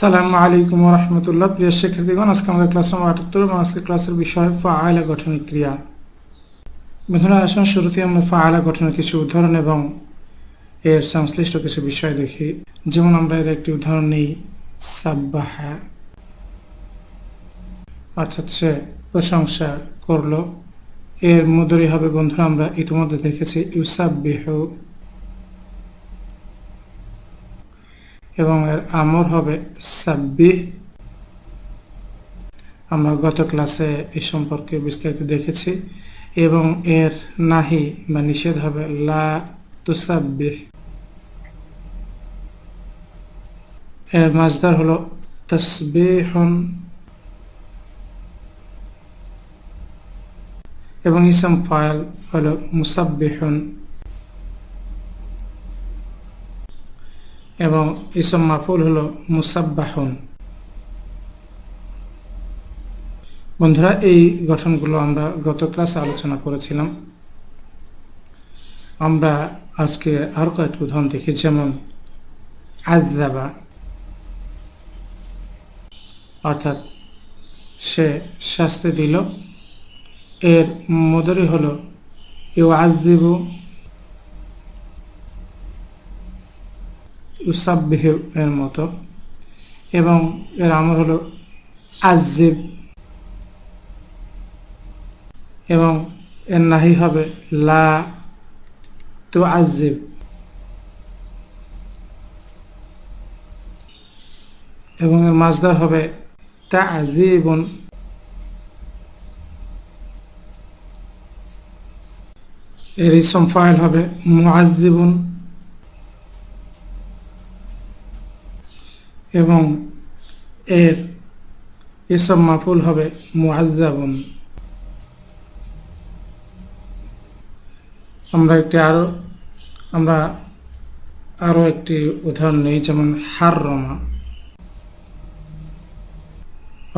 সালামু আলাইকুম রহমতুল্লাহ। প্রিয় শিক্ষার্থীগণ, আজকে আমাদের ক্লাস নম্বর আটাত্তর এবং আজকের ক্লাসের বিষয় ফাআলা গঠনিক ক্রিয়া। বন্ধুরা, আসুন শুরুতে আমরা ফাআলা গঠনের কিছু উদাহরণ এবং এর সংশ্লিষ্ট কিছু বিষয় দেখি। যেমন আমরা এর একটি উদাহরণ নিই, সাব্বাহা। অর্থাৎ সে প্রশংসা করল। এর মধুরী হবে, বন্ধুরা, আমরা ইতিমধ্যে দেখেছি ইউসাব্বিহু। এবং এর আমর হবে সাব্বি আমরা গত ক্লাসে এই সম্পর্কে বিস্তারিত দেখেছি এবং এর নাহি বা নিষেধ হবে লা তুসাব্বিহ। এর মাজদার হলো তসবিহন। এবং ইসম ফাইল হলো মুসাব্বিহন। এবং ইসম মাফুল হলো মুসাব্বাহন। বন্ধুরা, এই গঠনগুলো আমরা গত ক্লাসে আলোচনা করেছিলাম। আমরা আজকে আরও কয়েকটি উদাহরণ দেখি, যেমন আজাবা অর্থাৎ সে শাস্তি দিল, এর মদরি হলো ইউ আজদিবু ইউসাববিহ এর মতো। এবং এর আমর হলো আজিব এবং এর নাহি হবে লা তো আজিব এবং এর মাজদার হবে তা আজিবন এর ইসম ফাইল হবে মুআজিবুন এবং এর এসব মাফুল হবে মুআজ্জাবুন। আমরা একটি আরও আমরা আরও একটি উদাহরণ নেই, যেমন হার রমা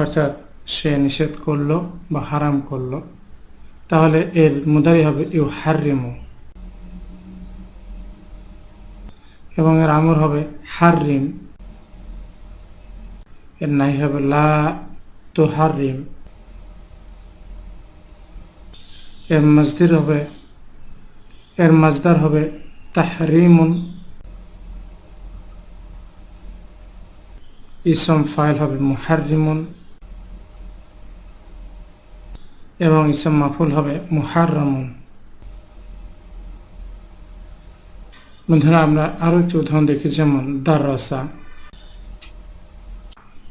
অর্থাৎ সে নিষেধ করল বা হারাম করল। তাহলে এর মুদারি হবে ইউ হারিমু এবং এর আমর হবে হারিম এর নাই হবে লা তো হারিম এর মজদির হবে, এর মজদার হবে তাহরিমুন। ইসম ফাইল হবে মুহারিমুন এবং ইসম মাফুল হবে মুহাররামুন। বন্ধুরা, আমরা আরও একটি উদাহরণ দেখি, যেমন দারসা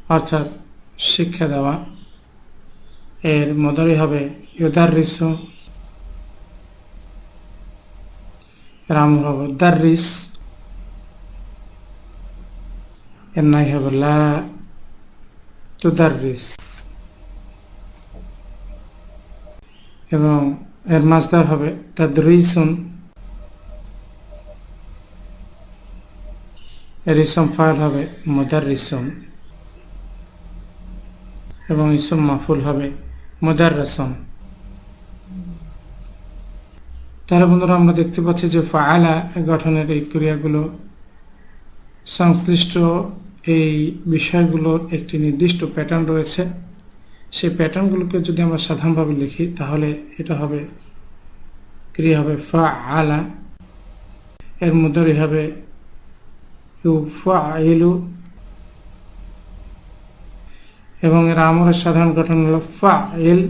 অর্থাৎ শিক্ষা দেওয়া। এর মদরি হবে ইউদার রিসু রাম হবে দারিস এর নাই হবে লা তুদারিস এবং এর মাজদার হবে তাদরিসুন এর ইসম ফাইল হবে মুদারিসুন এবং ইসম মাহফুল হবে। মুদাররাসন। তাহলে বন্ধুরা, আমরা দেখতে পাচ্ছি যে ফায়ালা গঠনের এই ক্রিয়াগুলো সংশ্লিষ্ট এই বিষয়গুলোর একটি নির্দিষ্ট প্যাটার্ন রয়েছে। সেই প্যাটার্নগুলোকে যদি আমরা সাধারণভাবে লিখি, তাহলে এটা হবে, ক্রিয়া হবে ফা আলা এর মধ্যে হবে ইউ ফা এবং এর আমরের সাধারণ গঠন হলো ফা এল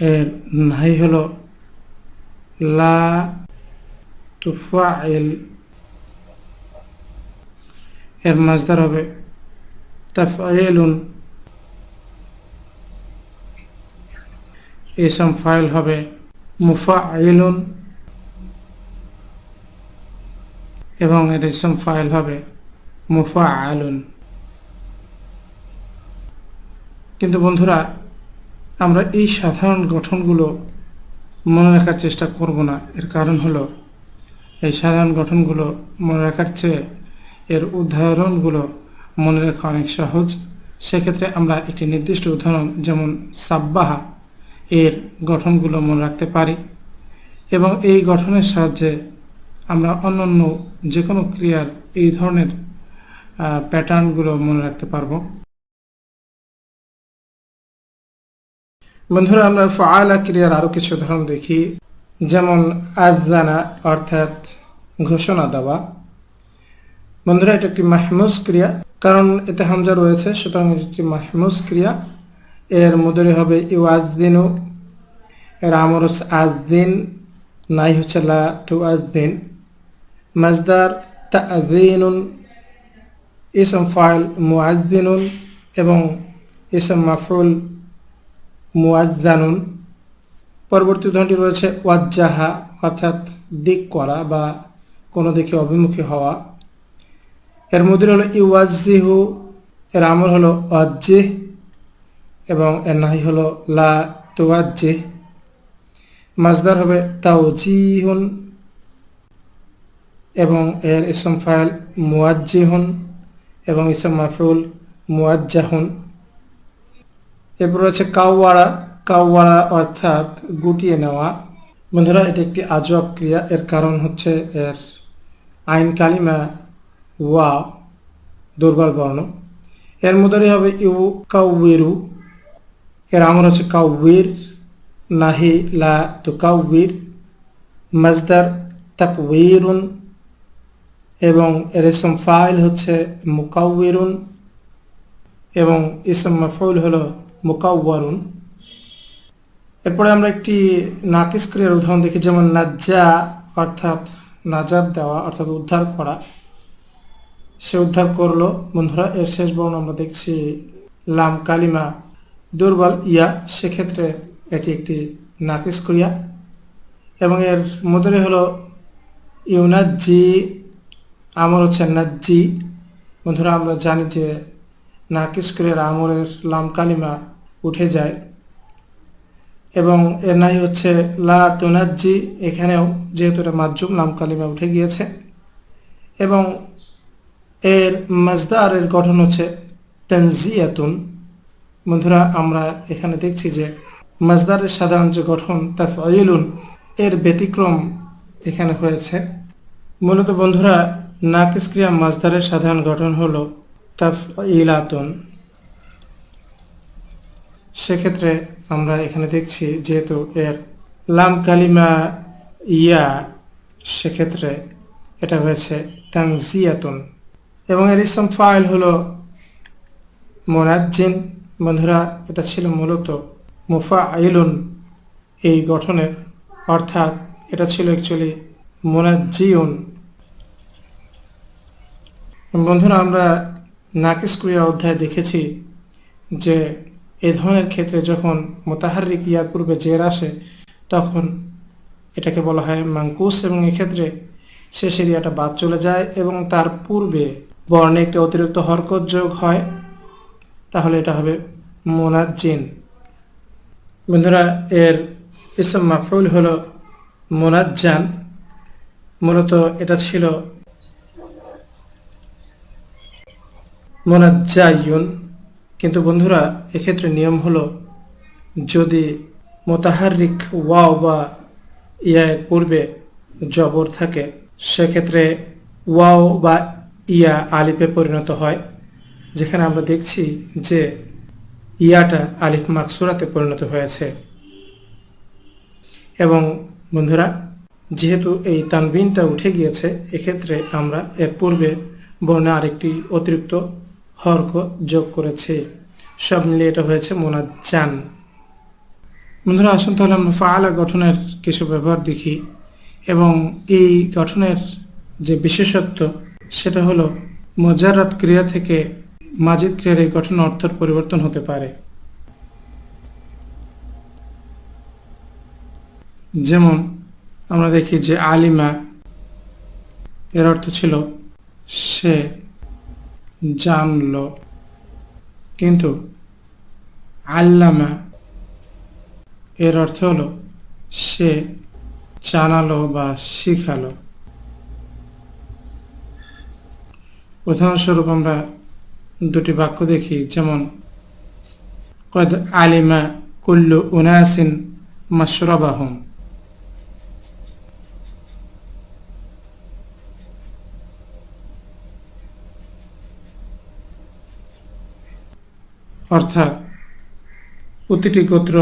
এর নাই হলো লা তুফা এল এর মাজদার হবে তাফাইলুন। এসম ফাইল হবে মুফা এবং এর ইসম ফাইল হবে মুফা আলুন কিন্তু বন্ধুরা, আমরা এই সাধারণ গঠনগুলো মনে রাখার চেষ্টা করব না। এর কারণ হলো, এই সাধারণ গঠনগুলো মনে রাখার চেয়ে এর উদাহরণগুলো মনে রাখা অনেক সহজ। সেক্ষেত্রে আমরা একটি নির্দিষ্ট উদাহরণ, যেমন সাব্বাহা, এর গঠনগুলো মনে রাখতে পারি এবং এই গঠনের সাহায্যে আমরা অন্যান্য যে কোনো ক্রিয়ার এই ধরনের প্যাটার্নগুলো মনে রাখতে পারব। বন্ধুরা, আমরা ফাআলা ক্রিয়ার আরও কিছু উদাহরণ দেখি। যেমন আজানা অর্থাৎ ঘোষণা দেওয়া। বন্ধুরা, এটা একটি মাহমুজ ক্রিয়া। কারণ এতে হামজা রয়েছে, সুতরাং এটি একটি মাহমুজ ক্রিয়া। এর মধ্যে হবে ইউআজদিনু এর আমর হচ্ছে আজদিন নাই হচ্ছে লা টু আজদিন মাজদার তা তাজিনুন ইসম ফাইল মুআজদিনুন এবং ইসম মাফুল মুআজ্জানুন। পরবর্তী উদাহরণটি রয়েছে ওয়াজ্জাহা, অর্থাৎ দিক করা বা কোনো দিকে অভিমুখী হওয়া। এর মধ্যে হলো ইওয়াজিহু এর আমল হলো ওয়াজ্জিহ, এবং এর নাহি হলো লা তুয়াজ্জিহ মাজদার হবে তাওজিহুন, এবং এর ইসম ফাইল মুয়াজ্জিহুন এবং ইসম মাফুল মুয়াজ্জাহুন এরপর রয়েছে কাউয়ারা কাউয়ারা অর্থাৎ গুটিয়ে নেওয়া। বন্ধুরা, এটি একটি আজব ক্রিয়া। এর কারণ হচ্ছে এর আইন কালিমা ওয়া দুর্বল বর্ণ। এর মধ্যে হবে ইউ কাউবিরু। এর আমর হচ্ছে কাউবির নাহি লা তু কাউবির মাজদার তাকবিরুন। এবং এর ইসম ফাইল হচ্ছে মুকাউবিরুন। এবং ইসম মাফউল হলো মুকাউয়ারুন এরপরে আমরা একটি নাকিস ক্রিয়ার উদাহরণ দেখি, যেমন নাজ্জা, অর্থাৎ নাজাদ দেওয়া, অর্থাৎ উদ্ধার করা। সে উদ্ধার করল। বন্ধুরা, এর শেষ বর্ণ আমরা দেখছি, লাম কালিমা দুর্বল, ইয়া। সেক্ষেত্রে এটি একটি নাকিস ক্রিয়া। এবং এর মধ্যে হলো ইউনাজি আমর হচ্ছে নাজ্জি। বন্ধুরা, আমরা জানি যে নাকিস ক্রিয়ার আমরের লাম কালিমা উঠে যায়। এবং এর নাই হচ্ছে লা তুনাজ্জি। এখানেও যেহেতু এটা মাজুম লাম কালিমা উঠে গিয়েছে। এবং এর মাজদারের গঠন হচ্ছে তানজিয়াতুন। বন্ধুরা, আমরা এখানে দেখছি যে মাজদারের সাধারণ যে গঠন তাফাইলুন এর ব্যতিক্রম এখানে হয়েছে। মূলত বন্ধুরা নাকিস ক্রিয়া মাজদারের সাধারণ গঠন হলো তাফইলাতুন সেক্ষেত্রে আমরা এখানে দেখছি যেহেতু এর লাম কালিমা ইয়া, সেক্ষেত্রে এটা হয়েছে তানজিয়াতুন। এবং এর ইসম ফাইল হলো মোনাজ্জিন। বন্ধুরা, এটা ছিল মূলত মুফা আইলুন এই গঠনের, অর্থাৎ এটা ছিল অ্যাকচুয়ালি মোনাজ্জিউন। বন্ধুরা, আমরা নাকিস ক্রিয়া অধ্যায় দেখেছি যে এ ধরনের ক্ষেত্রে যখন মোতাহারিক ইয়ার পূর্বে জের আসে, তখন এটাকে বলা হয় মাঙ্কুস এবং এক্ষেত্রে শেষ এরিয়াটা বাদ চলে যায় এবং তার পূর্বে বর্ণে একটি অতিরিক্ত হরকত যোগ হয়। তাহলে এটা হবে মোনাজ্জিন। বন্ধুরা, এর ইসম মাফুল হলো মোনাজ্জান। মূলত এটা ছিল মোনাজ্জাইয়ুন। কিন্তু বন্ধুরা, এক্ষেত্রে নিয়ম হলো যদি মোতাহারিক ওয়াও বা ইয়ার পূর্বে জবর থাকে, সেক্ষেত্রে ওয়াও বা ইয়া আলিফে পরিণত হয়। যেখানে আমরা দেখছি যে ইয়াটা আলিফ মাকসুরাতে পরিণত হয়েছে। এবং বন্ধুরা, যেহেতু এই তানবিনটা উঠে গিয়েছে, এক্ষেত্রে আমরা এর পূর্বে বর্ণে আরেকটি অতিরিক্ত হরক যোগ করেছে। সব মিলিয়ে এটা হয়েছে মোনাজ্জান। বন্ধুরা, আসুন তাহলে আমরা ফাআলা গঠনের কিছু ব্যবহার দেখি এবং এই গঠনের যে বিশেষত্ব, সেটা হলো মজারাত ক্রিয়া থেকে মাজিদ ক্রিয়ার এই গঠন অর্থের পরিবর্তন হতে পারে। যেমন আমরা দেখি যে আলিমা, এর অর্থ ছিল সে জানল। কিন্তু আল্লামা এর অর্থ হলো, সে জানালো বা শিখালো। উদাহরণস্বরূপ আমরা দুটি বাক্য দেখি, যেমন, কদ আলিমা কুল্লু উনাসিন মাসরাবাহম অর্থাৎ প্রতিটি গোত্র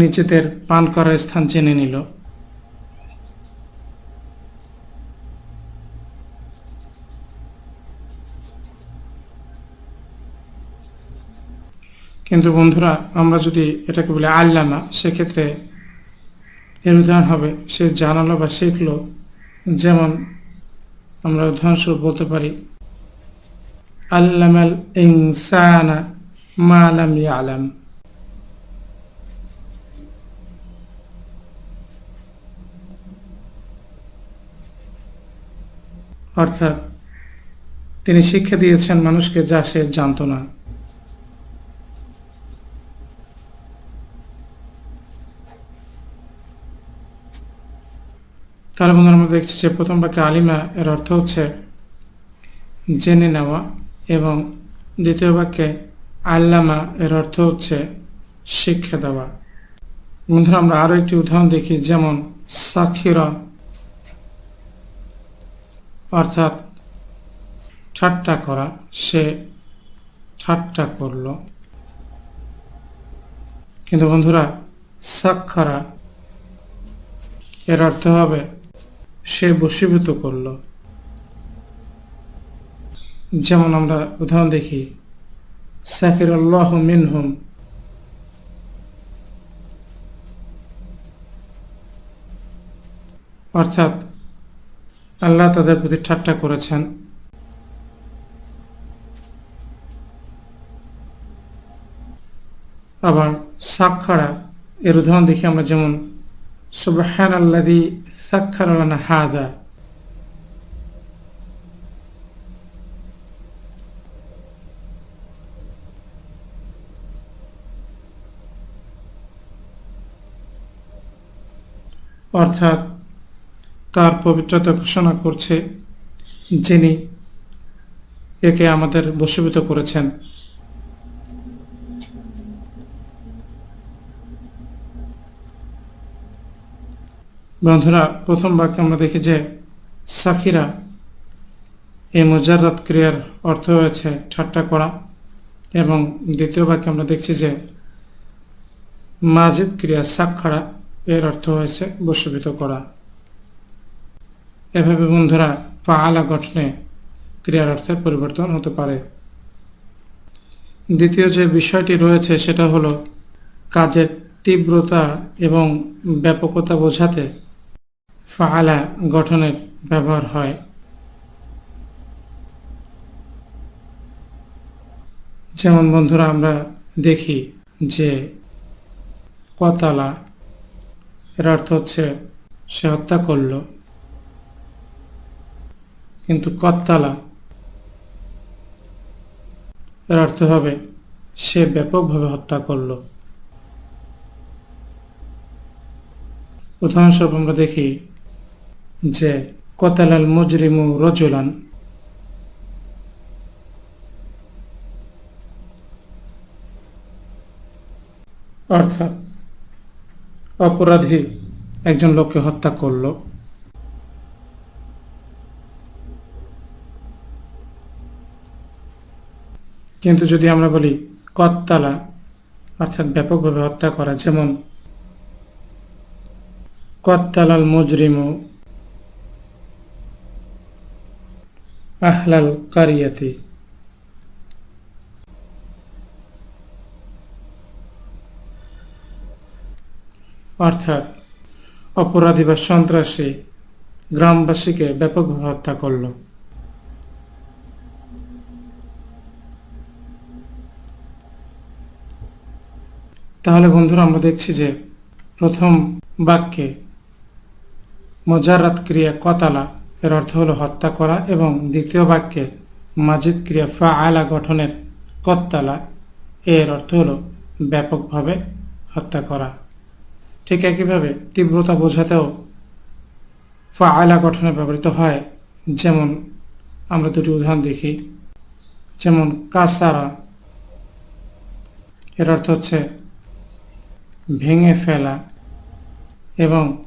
নিজেদের পান করার স্থান চেনে নিল। কিন্তু বন্ধুরা, আমরা যদি এটাকে বলি আল্লামা, সেক্ষেত্রে এর উদাহরণ হবে, সে জানালো বা শিখলো, যেমন আমরা উদাহরণস্বরূপ বলতে পারি, আল্লামাল ইনসানা মালাম ইয়ালাম। অর্থাৎ তিনি শিক্ষা দিয়েছেন মানুষকে যা সে জানতো না। তাহলে বন্ধুরা, আমরা দেখছি যে প্রথম বাক্যে আলিমা এর অর্থ হচ্ছে জেনে নেওয়া এবং দ্বিতীয় বাক্যে আল্লামা এর অর্থ হচ্ছে শিক্ষা দেওয়া। বন্ধুরা, আমরা আরও একটি উদাহরণ দেখি, যেমন সাক্ষীরা অর্থাৎ ঠাট্টা করা, সে ঠাট্টা করল। কিন্তু বন্ধুরা সাক্ষারা এর অর্থ হবে সে বশীভূত করল। যেমন আমরা উদাহরণ দেখি সাকির আল্লাহ মিনহুম। অর্থাৎ আল্লাহ তাদের প্রতি ঠাট্টা করেছেন। আবার সাক্ষারা এর উদাহরণ দেখি আমরা যেমন সুবহান আল্লাদি সাক্ষার হাদা। অর্থাৎ তার পবিত্রতা ঘোষণা করছে যিনি একে আমাদের বশীভূত করেছেন। বন্ধুরা, প্রথম বাক্যে আমরা দেখি যে সাকিরা এই মুজাররাত ক্রিয়ার অর্থ হয়েছে ঠাট্টা করা এবং দ্বিতীয় বাক্যে আমরা দেখছি যে মাজিদ ক্রিয়া সাক্ষারা এর অর্থ হয়েছে বশীভূত করা। এভাবে বন্ধুরা ফাআলা গঠনে ক্রিয়ার অর্থের পরিবর্তন হতে পারে। দ্বিতীয় যে বিষয়টি রয়েছে, সেটা হলো কাজের তীব্রতা এবং ব্যাপকতা বোঝাতে ফাআলা গঠনের ব্যবহার হয়। যেমন বন্ধুরা আমরা দেখি যে কতালা এর অর্থ হচ্ছে, সে হত্যা করল। কিন্তু কত্তালা? এর অর্থ হবে, সে ব্যাপকভাবে হত্যা করল। উদাহরণস্বরূপ আমরা দেখি যে কতালাল মুজরিমু রজুলান অর্থাৎ অপরাধী একজন লোককে হত্যা করল। কিন্তু যদি আমরা বলি কত্তালা, অর্থাৎ ব্যাপকভাবে হত্যা করা, যেমন কত্তালাল মুজরিমু আহলাল কারিয়াতি অর্থাৎ অপরাধী বা সন্ত্রাসী গ্রামবাসীকে ব্যাপকভাবে হত্যা করল। তাহলে বন্ধুরা আমরা দেখছি যে প্রথম বাক্যে মজারাত ক্রিয়া কতালা এর অর্থ হলো হত্যা করা এবং দ্বিতীয় বাক্যে মাজিদ ক্রিয়া ফা আলা গঠনের কত্তালা এর অর্থ হলো ব্যাপকভাবে হত্যা করা। ঠিক একইভাবে তীব্রতা বোঝাতেও ফা আলা গঠনে ব্যবহৃত হয়। যেমন আমরা দুটি উদাহরণ দেখি। যেমন কাসারা, এর অর্থ হচ্ছে ভেঙে ফেলা এবং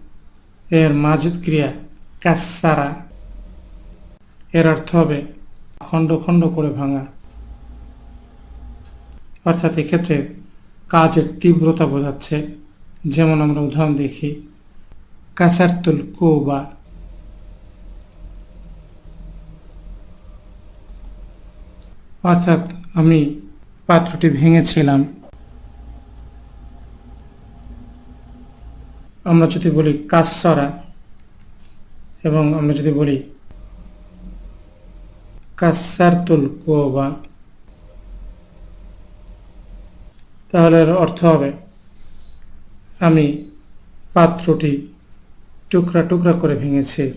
এর মাজিদ ক্রিয়া কাসারা, এর অর্থ হবে খণ্ড খণ্ড করে ভাঙা। অর্থাৎ এক্ষেত্রে কাজের তীব্রতা বোঝাচ্ছে। যেমন আমরা উদাহরণ দেখি কাসারতুল কোবা অর্থাৎ আমি পাত্রটি ভেঙেছিলাম। আমরা যদি বলি কাসরা এবং আমরা যদি বলি কাসারতুল কোবা তাহলে অর্থ হবে আমি পাত্রটি টুকরা টুকরা করে ভেঙেছি।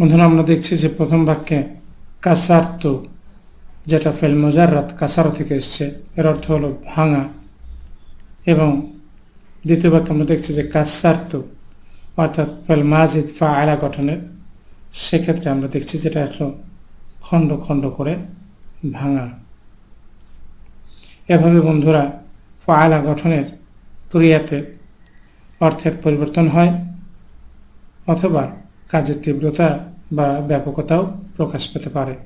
বন্ধুরা, আমরা দেখছি যে প্রথম বাক্যে কাসার্ত, যেটা ফেল মোজাররাত কাসারা থেকে এসছে। এর অর্থ হলো ভাঙা। এবং দ্বিতীয় বাক্যে আমরা দেখছি যে কাসার্ত, অর্থাৎ ফেল মাজিদ ফা আলা গঠনের। সেক্ষেত্রে আমরা দেখছি যেটা হলো খণ্ড খণ্ড করে ভাঙা। এভাবে বন্ধুরা ফায়লা গঠনের ক্রিয়াতে অর্থের পরিবর্তন হয় অথবা কাজের তীব্রতা বা ব্যাপকতাও প্রকাশ পেতে পারে।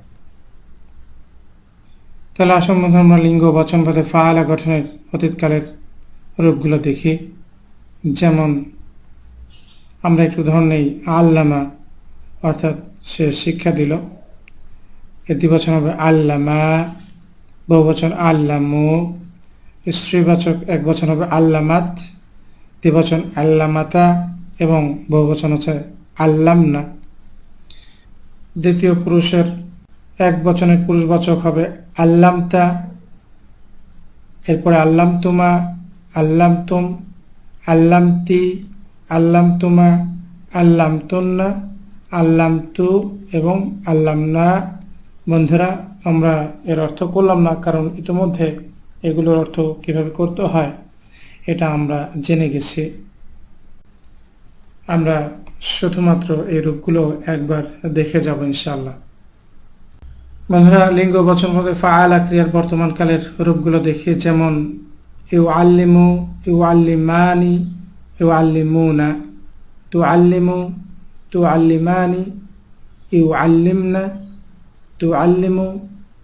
তাহলে আসম আমরা লিঙ্গ বচন পদে ফায়লা গঠনের অতীতকালের রূপগুলো দেখি। যেমন, আমরা একটু নেই আল্লামা, অর্থাৎ সে শিক্ষা দিল। এর দ্বিবচন হবে আল্লামা, বহুবচন আল্লামু, স্ত্রীবাচক এক বচন হবে আল্লামাত, দ্বিবচন আল্লামাতা এবং বহুবচন হচ্ছে আল্লামনা। দ্বিতীয় পুরুষের এক বচনের পুরুষবাচক হবে আল্লামতা, এরপরে আল্লাম তুমা আল্লাম তুম আল্লামতি আল্লাম তুমা আল্লাম আল্লাম তু এবং আল্লাম না বন্ধুরা, আমরা এর অর্থ করলাম না, কারণ ইতিমধ্যে এগুলোর অর্থ কীভাবে করতে হয়, এটা আমরা জেনে গেছি। আমরা শুধুমাত্র এই রূপগুলো একবার দেখে যাব ইনশাল্লাহ বন্ধুরা, লিঙ্গ বচন মধ্যে ফাআলা, ক্রিয়ার বর্তমানকালের রূপগুলো দেখি, যেমন ইউ আল্লিমু ইউ আল্লিমানি ইউ আল্লিমুনা তু আল্লিমু তু আল্লিমানি ইউ আল্লিমনা তু আল্লিমু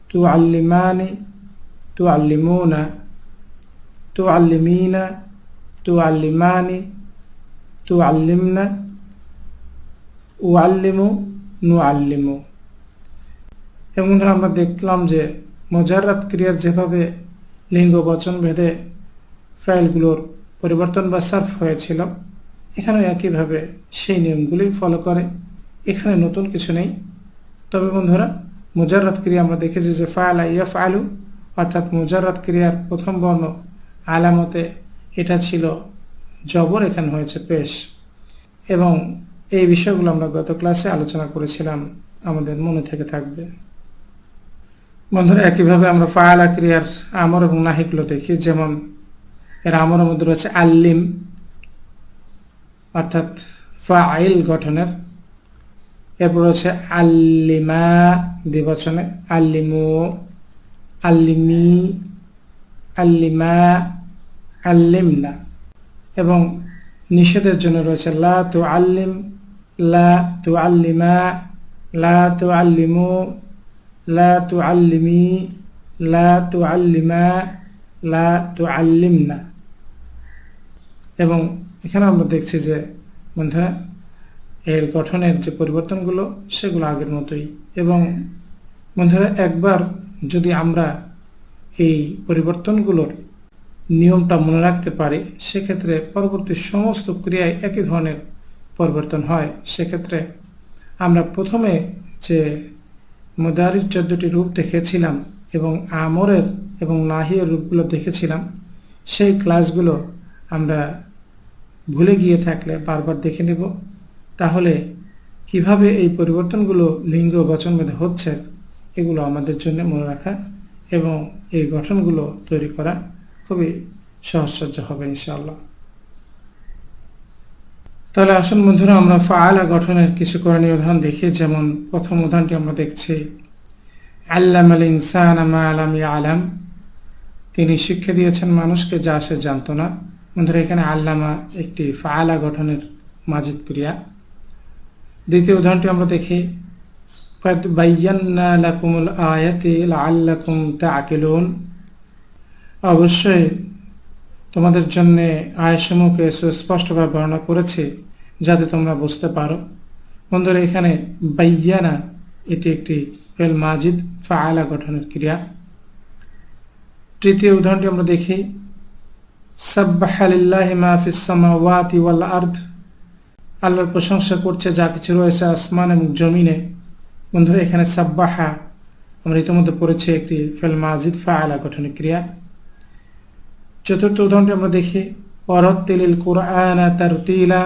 তু আল্লিমানি তু আল্লিমুনা তু আল্লিমিনা তু আল্লিমানি তু আল্লিমনা উ আল্লিমু নু আল্লিমু এবং আমরা দেখলাম যে মজারাত ক্রিয়ার যেভাবে লিঙ্গ, বচন, ভেদে ফাইলগুলোর পরিবর্তন বা সার্ফ হয়েছিল, এখানেও একইভাবে সেই নিয়মগুলি ফলো করে। এখানে নতুন কিছু নেই। তবে বন্ধুরা মুজাররাত ক্রিয়া আমরা দেখেছি যে ফায়ালা ইয়াফ আলু অর্থাৎ মুজাররাত ক্রিয়ার প্রথম বর্ণ আলামতে এটা ছিল জবর, এখানে হয়েছে পেশ। এবং এই বিষয়গুলো আমরা গত ক্লাসে আলোচনা করেছিলাম, আমাদের মনে থেকে থাকবে। বন্ধুরা, একইভাবে আমরা ফায়ালা ক্রিয়ার আমর এবং নাহিকগুলো দেখি, যেমন এর আমরের মধ্যে রয়েছে আল্লিম, অর্থাৎ ফা আইল গঠনের এরপর রয়েছে আল্লিমা দ্বিবচনে, আল্লিমু, আল্লিমি, আল্লিমা, আল্লিমনা। এবং নিষেধের জন্য রয়েছে লা তু আল্লিম লা তু আল্লিমা লা তু আল্লিমু লা তু আল্লিমি লা তু আল্লিমা লা তু আল্লিমনা এবং এখানে আমরা দেখছি যে বন্ধুরা এর গঠনের যে পরিবর্তনগুলো, সেগুলো আগের মতোই। এবং বন্ধুরা, একবার যদি আমরা এই পরিবর্তনগুলোর নিয়মটা মনে রাখতে পারি, সেক্ষেত্রে পরবর্তী সমস্ত ক্রিয়ায় একই ধরনের পরিবর্তন হয়। সেক্ষেত্রে আমরা প্রথমে যে মোদারির চোদ্দটি রূপ দেখেছিলাম এবং আমরের এবং নাহিয়ের রূপগুলো দেখেছিলাম, সেই ক্লাসগুলো আমরা ভুলে গিয়ে থাকলে বারবার দেখে নেব। তাহলে কীভাবে এই পরিবর্তনগুলো লিঙ্গ বচন ভেদে হচ্ছে, এগুলো আমাদের জন্য মনে রাখা এবং এই গঠনগুলো তৈরি করা খুবই সহজসজ্জ হবে ইনশাআল্লাহ। তাহলে আসুন বন্ধুরা, আমরা ফাআলা গঠনের কিছু করণীয় উদাহরণ দেখি। যেমন প্রথম উদাহরণটি আমরা দেখছি আল্লাম আল ইনসান আলাম ইয়া আলাম তিনি শিক্ষা দিয়েছেন মানুষকে যা সে জানতো না। বন্ধুরা, এখানে আল্লামা একটি ফাআলা গঠনের মাজিদ ক্রিয়া। দ্বিতীয় উদাহরণটি আমরা দেখি قد بينا لكم الآيات لعلكم تعقلون অবশ্যই তোমাদের জন্য আয়সমূহকে সুস্পষ্টভাবে বর্ণনা করেছি যাতে তোমরা বুঝতে পারো বন্ধুরা এখানে বাইয়ানা এটি একটি ফেল মাজিদ ফাআলা গঠনের ক্রিয়া তৃতীয় উদাহরণটি আমরা দেখি সাব্বাহালিল্লাহি মা ফিস সামাওয়াতি ওয়াল আরদ আল্লাহর প্রশংসা করছে, যা কিছু রয়েছে আসমান এবং জমিনে। বন্ধুরা, এখানে সাব্বাহা আমরা ইতিমধ্যে পড়েছি একটি ফেল মাজিদ ফাআলা গঠনের ক্রিয়া। চতুর্থ উদাহরণটি আমরা দেখি অরত্তিলিল কোরআন তার তিলা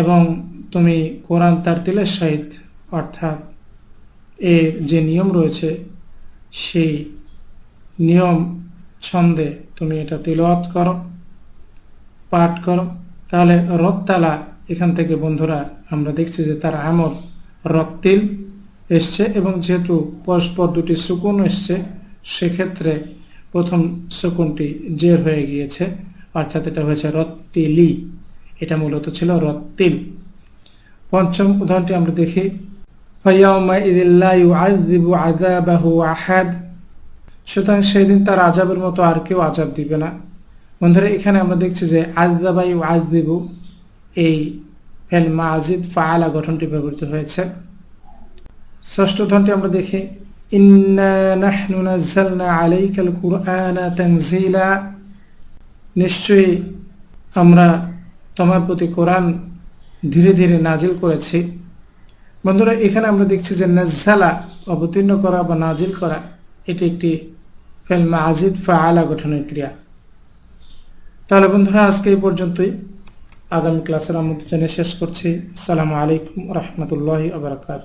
এবং তুমি কোরআন তার তিলের সহিত, অর্থাৎ এর যে নিয়ম রয়েছে, সেই নিয়ম ছন্দে তুমি এটা তিলওয়াত করো, পাঠ করো। তাহলে রত্তালা এখান থেকে বন্ধুরা আমরা দেখছি যে তার আমল রক্তিল এসছে এবং যেহেতু পরস্পর দুটি সুকুন এসছে, সেক্ষেত্রে প্রথম সুকুনটি জের হয়ে গিয়েছে, অর্থাৎ এটা হয়েছে রত্তিলি এটা মূলত ছিল রত্তিল পঞ্চম উদাহরণটি আমরা দেখি। সুতরাং সেই দিন তার আজাবের মতো আর কেউ আজাব দিবে না। বন্ধুরা, এখানে আমরা দেখছি যে আজদাবাই ও আজদিবু এই ফেল মাজিদ ফাআলা গঠনটি ব্যবহৃত হয়েছে। ষষ্ঠ ধনটি আমরা দেখি নিশ্চয়ই আমরা তোমার প্রতি কোরআন ধীরে ধীরে নাজিল করেছি। বন্ধুরা, এখানে আমরা দেখছি যে নাজ্জালা, অবতীর্ণ করা বা নাজিল করা, এটি একটি ফেল মাজিদ ফাআলা গঠনের ক্রিয়া। তাহলে বন্ধুরা আজকে এই পর্যন্তই। আগামী ক্লাসের আমন্ত্রণ শেষ করছি। আসসালামু আলাইকুম রহমতুল্লাহ আবরকাত